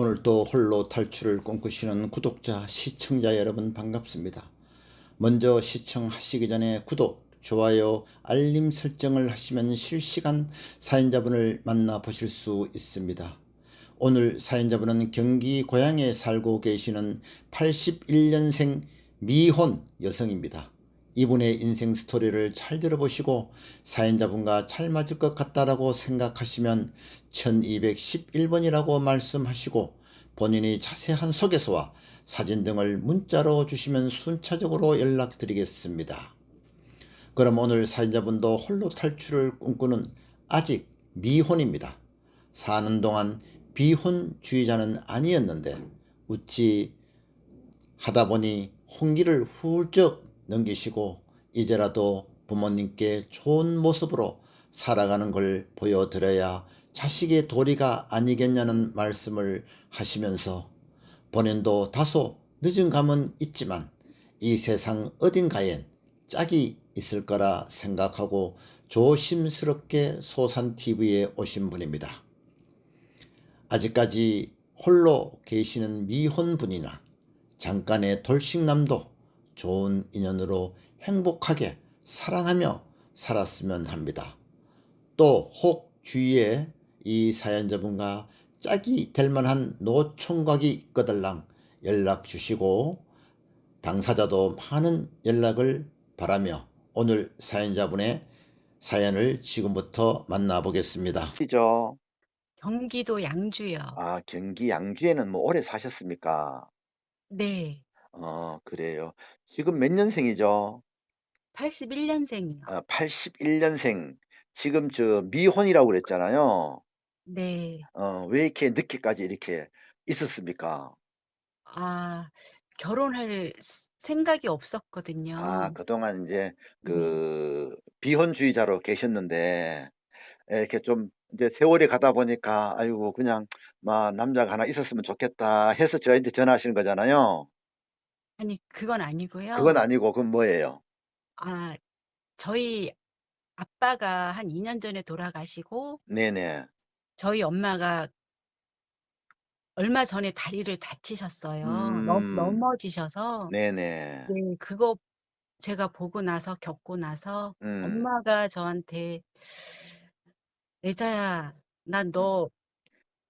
오늘도 홀로 탈출을 꿈꾸시는 구독자, 시청자 여러분 반갑습니다. 먼저 시청하시기 전에 구독, 좋아요, 알림 설정을 하시면 실시간 사연자분을 만나보실 수 있습니다. 오늘 사연자분은 경기 고양에 살고 계시는 81년생 미혼 여성입니다. 이분의 인생 스토리를 잘 들어보시고 사연자분과 잘 맞을 것 같다라고 생각하시면 1211번이라고 말씀하시고 본인이 자세한 소개서와 사진 등을 문자로 주시면 순차적으로 연락드리겠습니다. 그럼 오늘 사연자분도 홀로 탈출을 꿈꾸는 아직 미혼입니다. 사는 동안 비혼주의자는 아니었는데 어찌 하다 보니 홍기를 훌쩍 넘기시고 이제라도 부모님께 좋은 모습으로 살아가는 걸 보여드려야 자식의 도리가 아니겠냐는 말씀을 하시면서 본인도 다소 늦은 감은 있지만 이 세상 어딘가엔 짝이 있을 거라 생각하고 조심스럽게 소산TV에 오신 분입니다. 아직까지 홀로 계시는 미혼분이나 잠깐의 돌싱남도 좋은 인연으로 행복하게 사랑하며 살았으면 합니다. 또 혹 주위에 이 사연자분과 짝이 될 만한 노총각이 있거들랑 연락 주시고 당사자도 많은 연락을 바라며 오늘 사연자분의 사연을 지금부터 만나보겠습니다. 이죠. 경기도 양주요. 아, 경기 양주에는 뭐 오래 사셨습니까? 네. 어, 그래요. 지금 몇 년생이죠? 81 년생이요. 아, 81 년생. 지금 저 미혼이라고 그랬잖아요. 네. 어, 왜 이렇게 늦게까지 이렇게 있었습니까? 아, 결혼할 스- 생각이 없었거든요. 아, 그동안 이제 네. 그 비혼주의자로 계셨는데 에, 이렇게 좀 이제 세월이 가다 보니까 아이고 그냥 막 남자가 하나 있었으면 좋겠다 해서 저희한테 전화하시는 거잖아요. 아니, 그건 아니고요. 그건 아니고 그건 뭐예요? 아, 저희 아빠가 한 2 년 전에 돌아가시고 네네. 저희 엄마가 얼마 전에 다리를 다치셨어요. 넘, 음. 넘어지셔서 네네. 네, 그거 제가 보고 나서 겪고 나서 음. 엄마가 저한테 애자야, 난너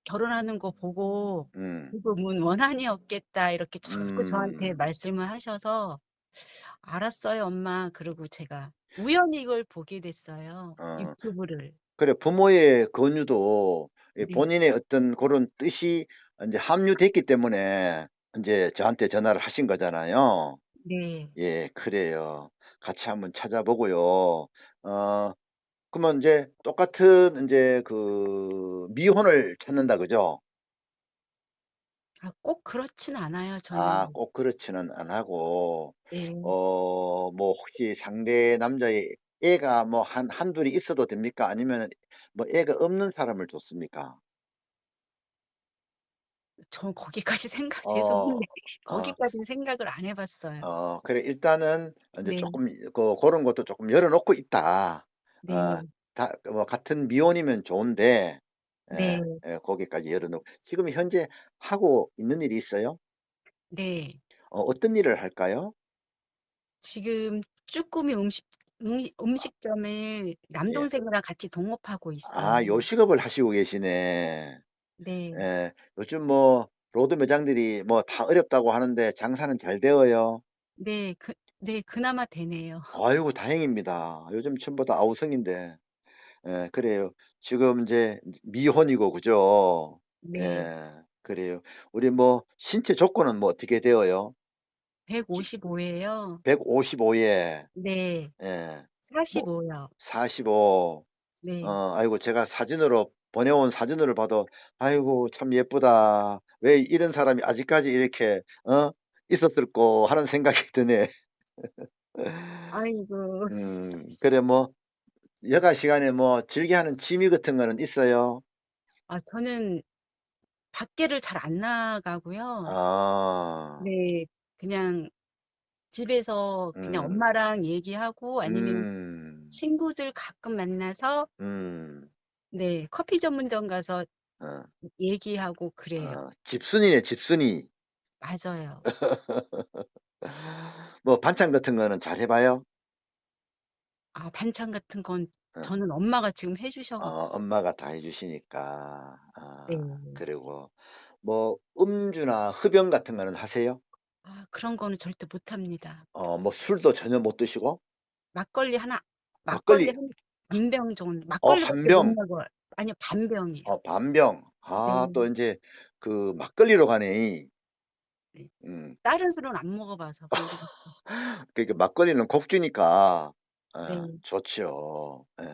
결혼하는 거 보고 음. 지금은 원한이 없겠다 이렇게 자꾸 저한테 음. 말씀을 하셔서 알았어요, 엄마. 그러고 제가 우연히 이걸 보게 됐어요. 어. 유튜브를. 그래 부모의 권유도 이 네. 본인의 어떤 그런 뜻이 이제 함유됐기 때문에 이제 저한테 전화를 하신 거잖아요. 네. 예, 그래요. 같이 한번 찾아보고요. 어, 그러면 이제 똑같은 이제 그 미혼을 찾는다 그죠? 아, 꼭 그렇진 않아요, 저는. 아, 꼭 그렇지는 않고 네. 어, 뭐 혹시 상대 남자의 애가 뭐한 한둘이 있어도 됩니까? 아니면 뭐 애가 없는 사람을 좋습니까? 전 거기까지 생각 어, 어, 거기까지는 생각을 안 해 봤어요. 어, 그래 일단은 이제 네. 조금 그 그런 것도 조금 열어 놓고 있다. 네. 어, 다, 뭐 같은 미혼이면 좋은데 예, 네. 예, 거기까지 열어 놓고 지금 현재 하고 있는 일이 있어요? 네. 어, 어떤 일을 할까요? 지금 쭈꾸미 음식 음, 음식점을 예. 남동생이랑 같이 동업하고 있어요. 아, 요식업을 하시고 계시네. 네. 예, 요즘 뭐 로드 매장들이 뭐 다 어렵다고 하는데 장사는 잘 되어요. 네, 그, 네, 그나마 되네요. 아이고 다행입니다. 요즘 전부 다 아우성인데. 예, 그래요. 지금 이제 미혼이고 그죠? 네. 예, 그래요. 우리 뭐 신체 조건은 뭐 어떻게 되어요? 155 예요. 155에 네. 예, 뭐 45 요. 45. 네. 어, 아이고 제가 사진으로 보내온 사진으로 봐도 아이고 참 예쁘다. 왜 이런 사람이 아직까지 이렇게 어 있었을꼬 하는 생각이 드네. 아이고. 음, 그래 뭐 여가 시간에 뭐 즐겨 하는 취미 같은 거는 있어요? 아, 저는 밖에를 잘 안 나가고요. 아, 네, 그냥 집에서 그냥 음, 엄마랑 얘기하고 아니면 음, 친구들 가끔 만나서 음, 네, 커피 전문점 가서 어. 얘기하고 그래요. 어. 집순이네 집순이. 맞아요. 뭐 반찬 같은 거는 잘 해 봐요? 아 반찬 같은 건 어. 저는 엄마가 지금 해어 주셔 갖고 엄마가 다 해 주시니까. 아 네. 그리고 뭐 음주나 흡연 같은 거는 하세요? 아 그런 거는 절대 못 합니다. 어 뭐 술도 전혀 못 드시고? 막걸리 하나 막걸리 막걸리 한 빈병 정도 어 막걸리밖에 한못 병. 먹어요. 아니요 반 병이에요. 어 반 병. 아 네. 또 인제 그 막걸리로 가네. 네. 음. 다른 술은 안 먹어 봐서 모르겠어요. 그러니까 막걸리는 곡주니까 예 네. 좋죠. 예.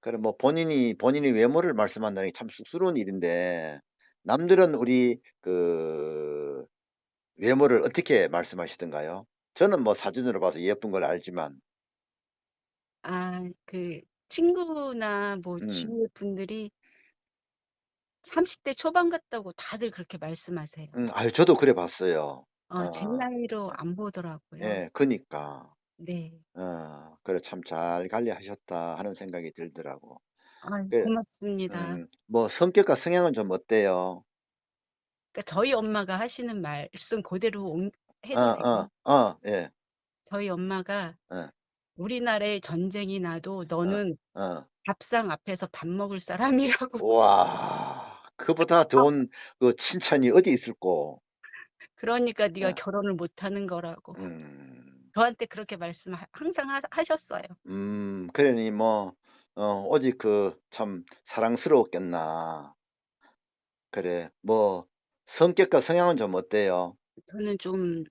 그래 뭐 본인이 본인의 외모를 말씀한다는 게 참 쑥스러운 일인데 남들은 우리 그 외모를 어떻게 말씀하시던가요? 저는 뭐 사진으로 봐서 예쁜 걸 알지만. 아 그 친구나 뭐 음. 주위의 분들이 30대 초반 같다고 다들 그렇게 말씀하세요. 음 아유 저도 그래 봤어요. 어 제 어. 나이로 어. 안 보더라고요. 예 그니까. 네. 어 그래 '참 잘 관리하셨다.' 하는 생각이 들더라고. 아유 그 고맙습니다. 음 뭐 성격과 성향은 좀 어때요? 그러니까 저희 엄마가 하시는 말씀 그대로 옹 해도 돼요? 어어 어 예. 저희 엄마가 어. "우리나라에 전쟁이 나도 어 너는 어. 밥상 앞에서 밥 먹을 사람이라고." 우와. 그보다 아 좋은 그 칭찬이 어디 있을꼬. "그러니까 네가 어. 결혼을 못 하는 거라고." 음. 저한테 그렇게 말씀 하 항상 하 하셨어요. 음 그러니 뭐 어 오직 그 참 사랑스러웠겠나. 그래 뭐 성격과 성향은 좀 어때요? 저는 좀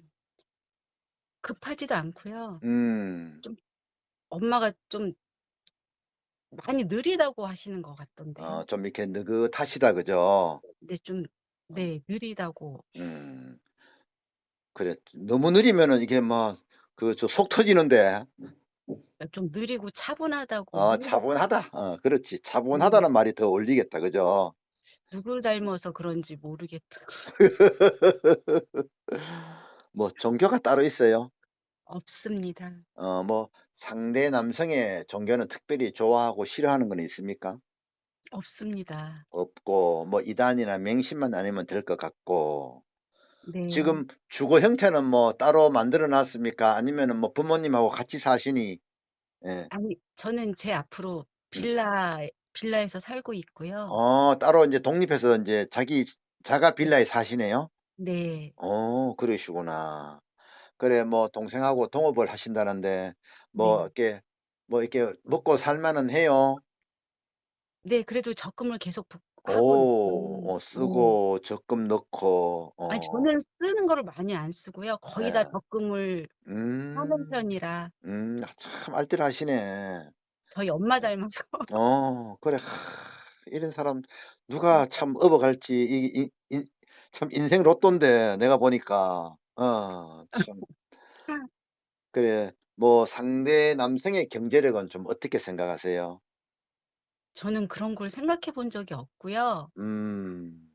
급하지도 않고요. 음. 좀 엄마가 좀 많이 느리다고 하시는 것 같던데요. 어좀 이렇게 느긋하시다 그죠? 근데 좀 어. 네 느리다고. 음. 그래 너무 느리면은 이게 막 그 저 속 터지는데. 좀 느리고 차분하다고 같아요. 차분하다. 어 그렇지. 네. 차분하다는 말이 더 어울리겠다. 그죠? 누굴 닮아서 그런지 모르겠다고. 뭐 종교가 따로 있어요? 없습니다. 어 뭐 상대 남성의 종교는 특별히 좋아하고 싫어하는 건 있습니까? 없습니다. 없고 뭐 이단이나 맹신만 아니면 될 것 같고. 네. 지금 주거 형태는 뭐 따로 만들어 놨습니까? 아니면은 뭐 부모님하고 같이 사시니 예. 아니 저는 제 앞으로 음. 빌라 빌라에서 살고 있고요. 어 따로 인제 독립해서 인제 자기 자가 네. 빌라에 사시네요? 네. 어 그러시구나. 그래 뭐 동생하고 동업을 하신다는데 뭐 네. 이렇게 뭐 이렇게 먹고 살 만은 해요? 네. 그래도 적금을 계속 부 하고 오. 있고 어 네. 쓰고 적금 넣고 아니 어. 저는 쓰는 거를 많이 안 쓰고요. 거의 다 네. 적금을 하는 음. 편이라. 음. 아 참 알뜰하시네. 저희 엄마 어. 닮아서. 어 그래. 이런 사람 누가 참 업어갈지 이 이 이 참 인생 로또인데 내가 보니까. 어 참. 그래 뭐 상대 남성의 경제력은 좀 어떻게 생각하세요? 저는 그런 걸 생각해 본 적이 없고요. 음.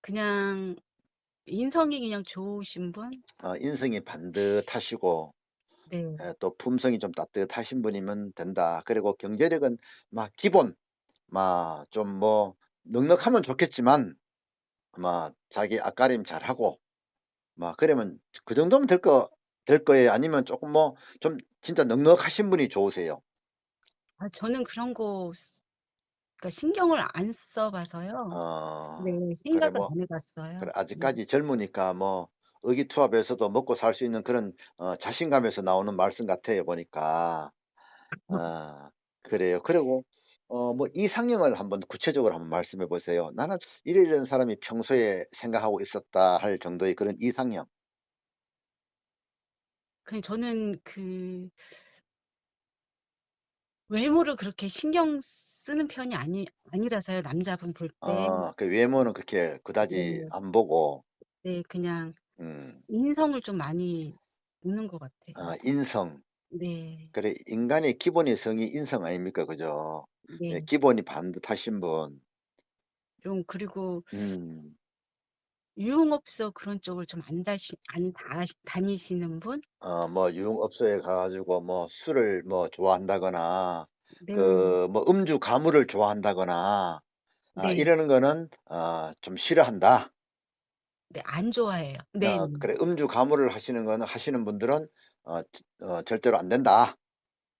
그냥 인성이 그냥 좋으신 분? 아 인성이 반듯하시고 네. 예 또 품성이 좀 따뜻하신 분이면 된다. 그리고 경제력은 막 기본 막 좀 뭐 넉넉하면 좋겠지만 막 자기 앞가림 잘하고 막 그러면 그 정도면 될 거 될 거예요? 아니면 쪼끔 뭐좀 진짜 넉넉하신 분이 좋으세요? 아 저는 그런 거 쓰 그러니까 신경을 안 써 봐서요. 어. 네. 그래 생각을 뭐 안해 봤어요. 그래 네. 아직까지 젊으니까 뭐 의기투합해서도 먹고 살 수 있는 그런 어 자신감에서 나오는 말씀 같아요 보니까. 어 그래요. 그리고 어 뭐 이상형을 한번 구체적으로 한번 말씀해 보세요. '나는 이러이러한 사람이 평소에 생각하고 있었다.' 할 정도의 그런 이상형. 그냥 저는 그 외모를 그렇게 신경 쓰는 편이 아니 아니라서요, 남자분 볼 때. 어그 외모는 그렇게 그다지 네. 안 보고. 네. 그냥 음. 인성을 좀 많이 보는 것 같아요. 아 인성. 네. 그래 인간의 기본의 성이 인성 아닙니까? 그죠? 예 네. 기본이 반듯하신 분. 좀 그리고 음. 유흥업소 그런 쪽을 좀 안 다시 안 다시 다니시는 분? 어 뭐 유흥업소에 가 가지고 뭐 술을 뭐 좋아한다거나 네. 그 뭐 음주 가무를 좋아한다거나 아 네. 이러는 거는 어 좀 싫어한다. 네. 안 좋아해요. 네. 어 그래 음주 가물을 하시는 거는 하시는 분들은 어저어 절대로 안 된다.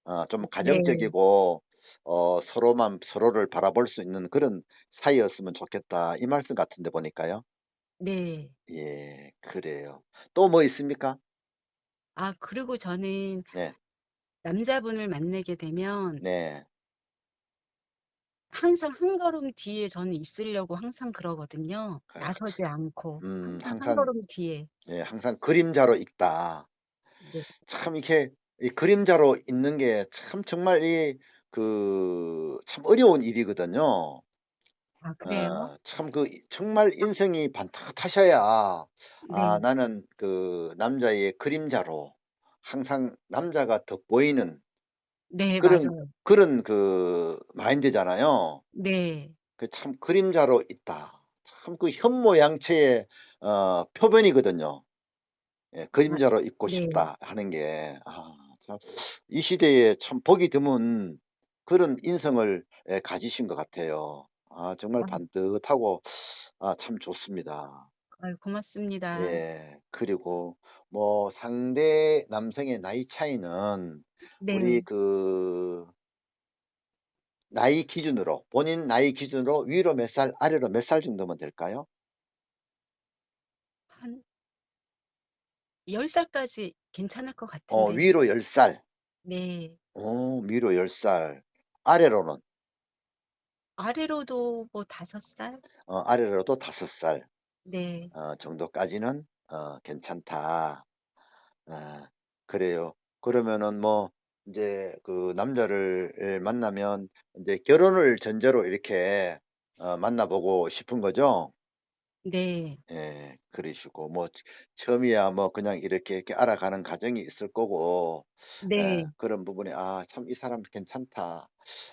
어 좀 네. 가정적이고 어 서로만 서로를 바라볼 수 있는 그런 사이였으면 좋겠다. 이 말씀 같은데 보니까요. 네. 예. 그래요. 또 뭐 있습니까? 아 그리고 저는 네. 남자분을 만나게 되면 네. 항상 한 걸음 뒤에 저는 있으려고 항상 그러거든요. 그 나서지 않고 음 항상 한 항상 걸음 뒤에. 예 항상 그림자로 있다. 네. 참 이렇게 이 그림자로 있는 게 참 정말 이 그 참 어려운 일이거든요. 아 그래요? 어 참그이 정말 인생이 반듯하셔야 아 네. 나는 그 남자의 그림자로 항상 남자가 돋보이는 네. 그런 맞아요. 그런 그 마인드잖아요. 네. 그 참 그림자로 있다. 참 그 현모양처의 어 표본이거든요. 예 아 '그림자로 있고 네. 싶다.' 하는 게. 아 참 이 시대에 참 보기 드문 그런 인성을 예 가지신 것 같아요. 아 정말 아. 반듯하고 아 참 좋습니다. 아유 고맙습니다. 예. 그리고 뭐 상대 남성의 나이 차이는 우리 네. 그 나이 기준으로 본인 나이 기준으로 위로 몇 살 아래로 몇 살 정도면 될까요? 한 10 살까지 괜찮을 것 어 같은데요. 위로 10 살. 네. 어 위로 10 살. 아래로는? 아래로도 뭐 5 살? 어 아래로도 5 살. 네. 어 정도까지는 어 괜찮다. 아 그래요. 그러면은 뭐 인제 그 남자를 예 만나면 인제 결혼을 전제로 이렇게 어 만나 보고 싶은 거죠? 네. 예. 그러시고 뭐 처 처음이야 뭐 그냥 이렇게 이렇게 알아가는 과정이 있을 거고 예 네. 그런 부분에 '아 참 이 사람 괜찮다.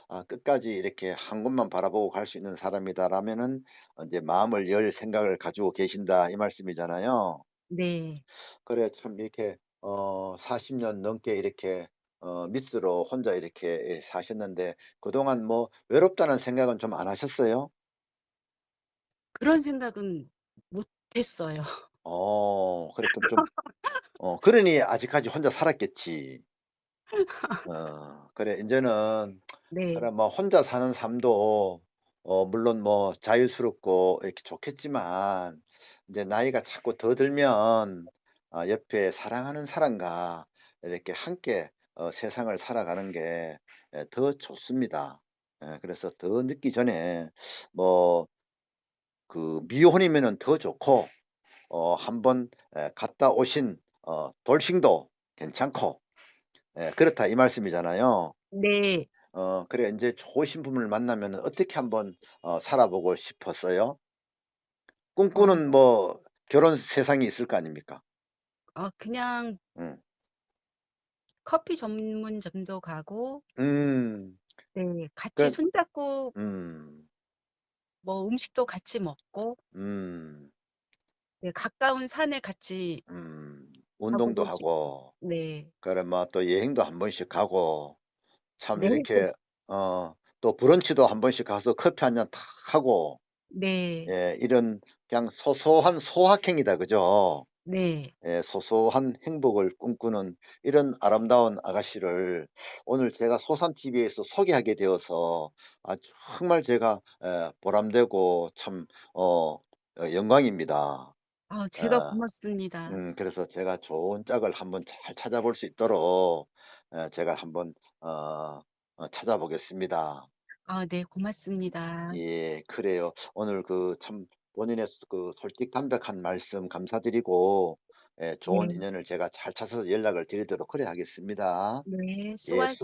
아 끝까지 이렇게 한 곳만 바라보고 갈 수 있는 사람이다.'라면은 어 인제 마음을 열 생각을 가지고 계신다 이 말씀이잖아요. 네. 그래 참 이렇게 어 40 년 넘게 이렇게 어 미스로 혼자 이렇게 예 사셨는데 그동안 뭐 외롭다는 생각은 좀 안 하셨어요? 그런 생각은 못 했어요. 어 그래 그럼 좀 어 그러니 아직까지 혼자 살았겠지. 어 그래 인제는 네. 그래 뭐 혼자 사는 삶도 어 물론 뭐 자유스럽고 이렇게 좋겠지만 인제 나이가 자꾸 더 들면 아 옆에 사랑하는 사람과 이렇게 함께 어 세상을 살아가는 게예더 좋습니다. 예 그래서 더 늦기 전에 뭐 그 미혼이면은 더 좋고 어 한번 예 갔다 오신 어 돌싱도 괜찮고 예 그렇다 이 말씀이잖아요. 네. 어 그래 인제 좋으신 분을 만나면은 어떻게 한번 어 살아보고 싶었어요? 어 꿈꾸는 뭐 결혼 세상이 있을 거 아닙니까? 어 그냥 음. 커피 전문점도 가고 음. 네 같이 그런 손잡고 음. 뭐 음식도 같이 먹고 음. 네 가까운 산에 같이 음. 가 운동도 싶고 하고 네. 그래 뭐 또 여행도 한 번씩 가고 참 네. 그 이렇게 어 또 브런치도 한 번씩 가서 커피 한 잔 탁 하고 네. 예 이런 그냥 소소한 소확행이다 그죠? 네. 예 소소한 행복을 꿈꾸는 이런 아름다운 아가씨를 오늘 제가 소산TV에서 소개하게 되어서 아 정말 제가 예 보람되고 참 어 어 영광입니다. 아 제가 아 고맙습니다. 음 그래서 제가 좋은 짝을 한번 잘 찾아볼 수 있도록 예 제가 한번 어 어 찾아보겠습니다. 아 네 고맙습니다. 예 그래요. 오늘 그 참 본인의 그 솔직 담백한 말씀 감사드리고 예 좋은 네. 인연을 제가 잘 찾아서 연락을 드리도록 그래 하겠습니다. 네. 예 수고하셨 수